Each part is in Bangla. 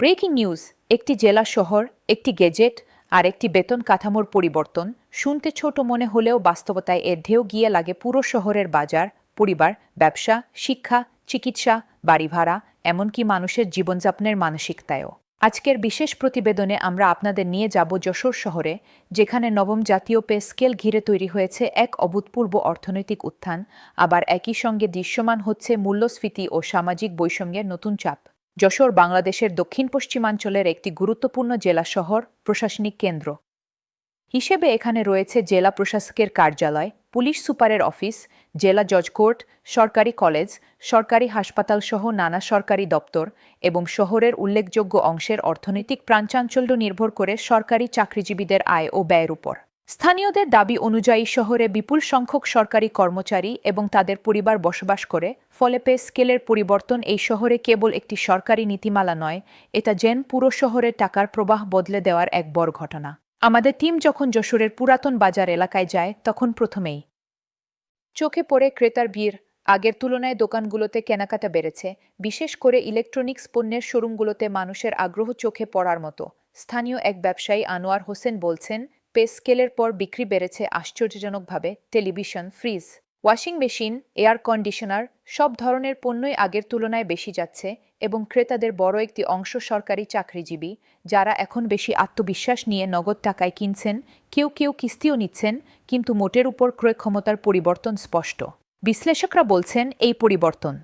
ব্রেকিং নিউজ, একটি জেলা শহর, একটি গেজেট, আর একটি বেতন কাঠামোর পরিবর্তন শুনতে ছোট মনে হলেও বাস্তবতায় এর ঢেউ গিয়ে লাগে পুরো শহরের বাজার, পরিবার, ব্যবসা, শিক্ষা, চিকিৎসা, বাড়ি ভাড়া, এমনকি মানুষের জীবনযাপনের মানসিকতায়ও। আজকের বিশেষ প্রতিবেদনে আমরা আপনাদের নিয়ে যাব যশোর শহরে, যেখানে নবম জাতীয় পে স্কেল ঘিরে তৈরি হয়েছে এক অভূতপূর্ব অর্থনৈতিক উত্থান, আবার একই সঙ্গে দৃশ্যমান হচ্ছে মূল্যস্ফীতি ও সামাজিক বৈষম্যের নতুন চাপ। যশোর, বাংলাদেশের দক্ষিণ পশ্চিমাঞ্চলের একটি গুরুত্বপূর্ণ জেলা শহর, প্রশাসনিক কেন্দ্র। হিসেবে এখানে রয়েছে জেলা প্রশাসকের কার্যালয়, পুলিশ সুপারের অফিস, জেলা জজ কোর্ট, সরকারি কলেজ, সরকারি হাসপাতাল সহ নানা সরকারি দপ্তর এবং শহরের উল্লেখযোগ্য অংশের অর্থনৈতিক প্রাণচাঞ্চল্য নির্ভর করে সরকারি চাকরিজীবীদের আয় ও ব্যয়ের উপর। স্থানীয়দের দাবি অনুযায়ী শহরে বিপুল সংখ্যক সরকারি কর্মচারী এবং তাদের পরিবার বসবাস করে, ফলে পে স্কেলের পরিবর্তন এই শহরে কেবল একটি সরকারি নীতিমালা নয়, এটা যেন পুরো শহরে টাকার প্রবাহ বদলে দেওয়ার এক বড় ঘটনা। আমাদের টিম যখন যশোরের পুরাতন বাজার এলাকায় যায়, তখন প্রথমেই চোখে পড়ে ক্রেতার ভিড়। আগের তুলনায় দোকানগুলোতে কেনাকাটা বেড়েছে, বিশেষ করে ইলেকট্রনিক্স পণ্যের শোরুমগুলোতে মানুষের আগ্রহ চোখে পড়ার মতো। স্থানীয় এক ব্যবসায়ী আনোয়ার হোসেন বলছেন পে স্কেলের পর বিক্রি বেড়েছে আশ্চর্যজনকভাবে। Television, fridge, washing machine, air conditioner, সব ধরনের পণ্যই আগের তুলনায় বেশি যাচ্ছে এবং ক্রেতাদের বড় একটি অংশ সরকারি চাকরিজীবী, যারা এখন বেশি আত্মবিশ্বাস নিয়ে নগদ টাকায় কিনছেন, কেউ কেউ কিস্তিও নিচ্ছেন, কিন্তু মোটের উপর ক্রয় ক্ষমতার পরিবর্তন স্পষ্ট। বিশ্লেষকরা বলছেন, এই পরিবর্তন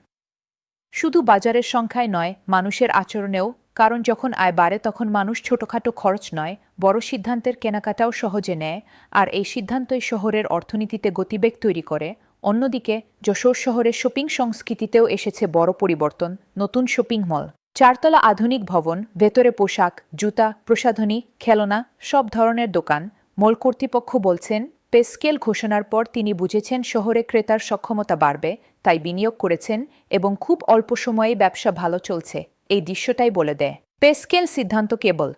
শুধু বাজারের সংখ্যায় নয়, মানুষের আচরণেও কারণ যখন আয় বাড়ে তখন মানুষ ছোটখাটো খরচ নয়, বড় সিদ্ধান্তের কেনাকাটাও সহজে নেয় আর এই সিদ্ধান্তই শহরের অর্থনীতিতে গতিবেগ তৈরি করে। অন্যদিকে, যশোর শহরের শপিং সংস্কৃতিতেও এসেছে বড় পরিবর্তন, নতুন শপিং মল। চারতলা আধুনিক ভবন, ভেতরে পোশাক, জুতা, প্রসাধনী, খেলনা, সব ধরনের দোকান। মল কর্তৃপক্ষ বলছেন পেস্কেল ঘোষণার পর তিনি বুঝেছেন শহরে ক্রেতার সক্ষমতা বাড়বে, তাই বিনিয়োগ করেছেন এবং খুব অল্প সময়ে ব্যবসা ভালো চলছে। এই দৃশ্যটাই বলে দেয়। পেস্কেল সিদ্ধান্ত কেবল।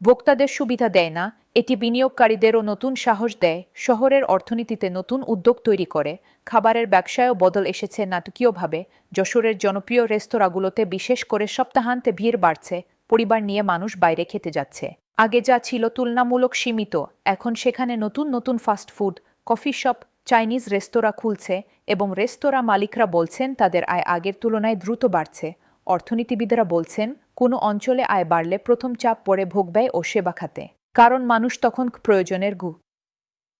ভোক্তাদের সুবিধা দেয় না, এটি বিনিয়োগকারীদেরও নতুন সাহস দেয়, শহরের অর্থনীতিতে নতুন উদ্যোগ তৈরি করে, খাবারের ব্যবসায়ও বদল এসেছে নাটকীয়ভাবে, যশোরের জনপ্রিয় রেস্তোরাঁগুলোতে বিশেষ করে সপ্তাহান্তে ভিড় বাড়ছে, পরিবার নিয়ে মানুষ বাইরে খেতে যাচ্ছে। আগে যা ছিল তুলনামূলক সীমিত, এখন সেখানে নতুন নতুন fast food, coffee shop, Chinese রেস্তোরাঁ খুলছে এবং রেস্তোরাঁ মালিকরা বলছেন তাদের আয় আগের তুলনায় দ্রুত বাড়ছে। অর্থনীতিবিদরা বলছেন, কোনো অঞ্চলে আয় বাড়লে প্রথম চাপ পড়ে ভোগব্যয় ও সেবা খাতে, কারণ মানুষ তখন প্রয়োজনের গু।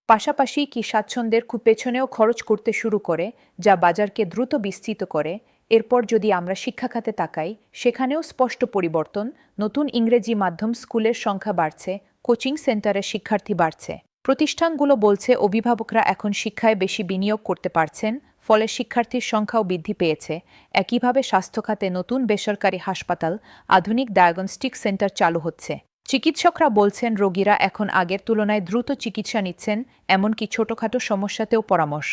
পাশাপাশি কি স্বাচ্ছন্দ্যের খুব পেছনেও খরচ করতে শুরু করে, যা বাজারকে দ্রুত বিস্তৃত করে, এরপর যদি আমরা শিক্ষা খাতে তাকাই, সেখানেও স্পষ্ট পরিবর্তন, নতুন ইংরেজি মাধ্যম স্কুলের সংখ্যা বাড়ছে, কোচিং সেন্টারের শিক্ষার্থী বাড়ছে। প্রতিষ্ঠানগুলো বলছে অভিভাবকরা এখন শিক্ষায় বেশি বিনিয়োগ করতে পারছেন ফলে শিক্ষার্থীর সংখ্যাও বৃদ্ধি পেয়েছে। একইভাবে স্বাস্থ্য খাতে নতুন বেসরকারি হাসপাতাল, আধুনিক ডায়াগনস্টিক সেন্টার চালু হচ্ছে। চিকিৎসকরা বলছেন, রোগীরা এখন আগের তুলনায় দ্রুত চিকিৎসা নিচ্ছেন, এমনকি ছোটখাটো সমস্যাতেও পরামর্শ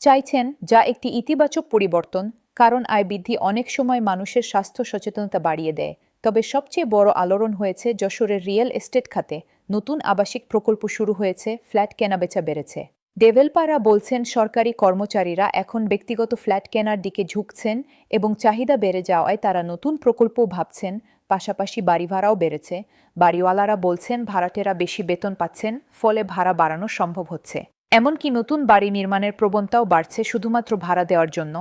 চাইছেন, যা একটি ইতিবাচক পরিবর্তন, কারণ আয় বৃদ্ধি অনেক সময় মানুষের স্বাস্থ্য সচেতনতা বাড়িয়ে দেয়। তবে সবচেয়ে বড় আলোড়ন হয়েছে যশোরের রিয়েল এস্টেট খাতে। নতুন আবাসিক প্রকল্প শুরু হয়েছে, ফ্ল্যাট কেনাবেচা বেড়েছে। ডেভেলপাররা বলছেন, সরকারি কর্মচারীরা এখন ব্যক্তিগত ফ্ল্যাট কেনার দিকে ঝুঁকছেন এবং চাহিদা বেড়ে যাওয়ায় তারা নতুন প্রকল্প ভাবছেন, পাশাপাশি বাড়ি ভাড়াও বেড়েছে। বাড়িওয়ালারা বলছেন, ভাড়াটেরা বেশি বেতন পাচ্ছেন, ফলে ভাড়া বাড়ানো সম্ভব হচ্ছে। এমনকি নতুন বাড়ি নির্মাণের প্রবণতাও বাড়ছে শুধুমাত্র ভাড়া দেওয়ার জন্য।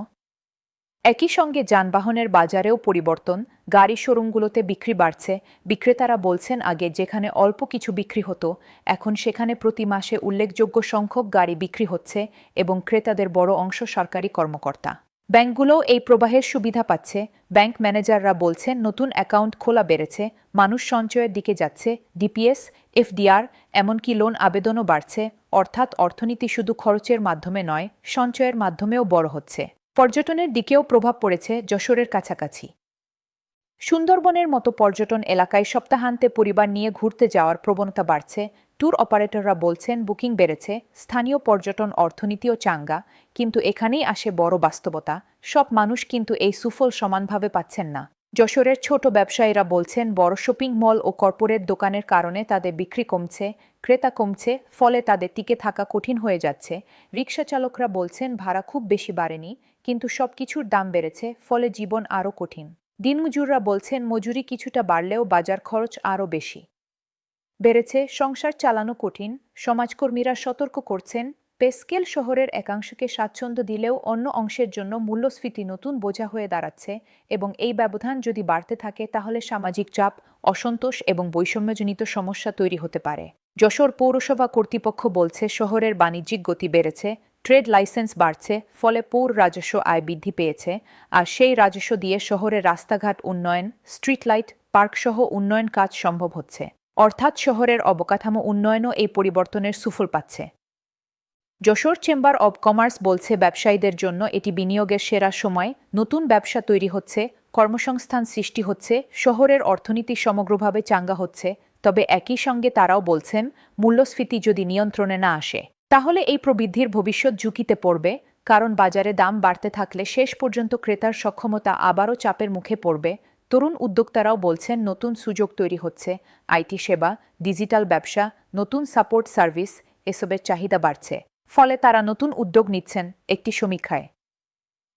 একই সঙ্গে যানবাহনের বাজারেও পরিবর্তন, গাড়ি শোরুমগুলোতে বিক্রি বাড়ছে। বিক্রেতারা বলছেন, আগে যেখানে অল্প কিছু বিক্রি হতো, এখন সেখানে প্রতি মাসে উল্লেখযোগ্য সংখ্যক গাড়ি বিক্রি হচ্ছে এবং ক্রেতাদের বড় অংশ সরকারি কর্মকর্তা। ব্যাংকগুলোও এই প্রবাহের সুবিধা পাচ্ছে। ব্যাংক ম্যানেজাররা বলছেন, নতুন অ্যাকাউন্ট খোলা বেড়েছে, মানুষ সঞ্চয়ের দিকে যাচ্ছে, ডিপিএস, এফডিআর, এমনকি লোন আবেদনও বাড়ছে। অর্থাৎ অর্থনীতি শুধু খরচের মাধ্যমে নয়, সঞ্চয়ের মাধ্যমেও বড় হচ্ছে। পর্যটনের দিকেও প্রভাব পড়েছে যশোরের কাছাকাছি। সুন্দরবনের মতো পর্যটন এলাকায় সপ্তাহান্তে পরিবার নিয়ে ঘুরতে যাওয়ার প্রবণতা বাড়ছে। ট্যুর অপারেটররা বলছেন, বুকিং বেড়েছে, স্থানীয় পর্যটন অর্থনীতিও চাঙ্গা, কিন্তু এখানেই আসে বড় বাস্তবতা। সব মানুষ কিন্তু এই সুফল সমানভাবে পাচ্ছেন না। যশোরের ছোট ব্যবসায়ীরা বলছেন, বড় শপিং মল ও কর্পোরেট দোকানের কারণে তাদের বিক্রি কমছে, ক্রেতা কমছে, ফলে তাদের টিকে থাকা কঠিন হয়ে যাচ্ছে। রিক্সা চালকরা বলছেন, ভাড়া খুব বেশি বাড়েনি কিন্তু সবকিছুর দাম বেড়েছে, ফলে জীবন আরও কঠিন। দিনমজুররা বলছেন মজুরি কিছুটা বাড়লেও বাজার খরচ আরও বেশি। বেড়েছে, সংসার চালানো কঠিন, সমাজকর্মীরা সতর্ক করছেন পেস্কেল শহরের একাংশকে স্বাচ্ছন্দ্য দিলেও অন্য অংশের জন্য মূল্যস্ফীতি নতুন বোঝা হয়ে দাঁড়াচ্ছে এবং এই ব্যবধান যদি বাড়তে থাকে তাহলে সামাজিক চাপ, অসন্তোষ এবং বৈষম্যজনিত সমস্যা তৈরি হতে পারে। যশোর পৌরসভা কর্তৃপক্ষ বলছে শহরের বাণিজ্যিক গতি বেড়েছে ট্রেড লাইসেন্স বাড়ছে, ফলে পৌর রাজস্ব আয় বৃদ্ধি পেয়েছে। আর সেই রাজস্ব দিয়ে শহরের রাস্তাঘাট উন্নয়ন স্ট্রিট লাইট পার্কসহ উন্নয়ন কাজ সম্ভব হচ্ছে। অর্থাৎ শহরের অবকাঠামো উন্নয়নও এই পরিবর্তনের সুফল পাচ্ছে। যশোর চেম্বার অব কমার্স বলছে, ব্যবসায়ীদের জন্য এটি বিনিয়োগের সেরা সময়। নতুন ব্যবসা তৈরি হচ্ছে, কর্মসংস্থান সৃষ্টি হচ্ছে, শহরের অর্থনীতি সমগ্রভাবে চাঙ্গা হচ্ছে। তবে একই সঙ্গে তারাও বলছেন, মূল্যস্ফীতি যদি নিয়ন্ত্রণে না আসে। তাহলে এই প্রবৃদ্ধির ভবিষ্যৎ ঝুঁকিতে পড়বে, কারণ বাজারে দাম বাড়তে থাকলে শেষ পর্যন্ত ক্রেতার সক্ষমতা আবারও চাপের মুখে পড়বে, তরুণ উদ্যোক্তারাও বলছেন নতুন সুযোগ তৈরি হচ্ছে, আইটি সেবা, ডিজিটাল ব্যবসা, নতুন সাপোর্ট সার্ভিস, এসবের চাহিদা বাড়ছে, ফলে তারা নতুন উদ্যোগ নিচ্ছেন একটি সমীক্ষায়।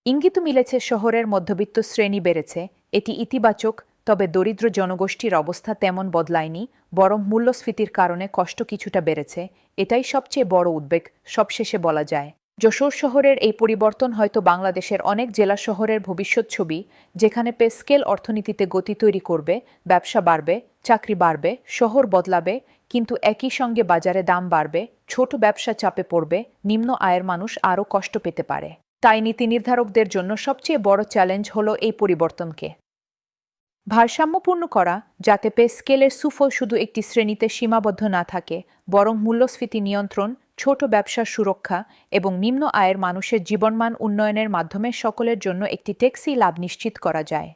ইঙ্গিত মিলেছে শহরের মধ্যবিত্ত শ্রেণি বেড়েছে, এটি ইতিবাচক তবে দরিদ্র জনগোষ্ঠীর অবস্থা তেমন বদলায়নি, বরং মূল্যস্ফীতির কারণে কষ্ট কিছুটা বেড়েছে, এটাই সবচেয়ে বড় উদ্বেগ, সবশেষে বলা যায়। যশোর শহরের এই পরিবর্তন হয়তো বাংলাদেশের অনেক জেলা শহরের ভবিষ্যৎ ছবি, যেখানে পে স্কেল অর্থনীতিতে গতি তৈরি করবে, ব্যবসা বাড়বে, চাকরি বাড়বে, শহর বদলাবে, কিন্তু একই সঙ্গে বাজারে দাম বাড়বে, ছোট ব্যবসা চাপে পড়বে, নিম্ন আয়ের মানুষ আরও কষ্ট পেতে পারে। তাই নীতি নির্ধারকদের জন্য সবচেয়ে বড় চ্যালেঞ্জ হলো এই পরিবর্তনকে। ভারসাম্যপূর্ণ করা, যাতে পে স্কেলের সুফল শুধু একটি শ্রেণীতে সীমাবদ্ধ না থাকে, বরং মূল্যস্ফীতি নিয়ন্ত্রণ, ছোট ব্যবসার সুরক্ষা এবং নিম্ন আয়ের মানুষের জীবনমান উন্নয়নের মাধ্যমে সকলের জন্য একটি ট্যাক্সি লাভ নিশ্চিত করা যায়।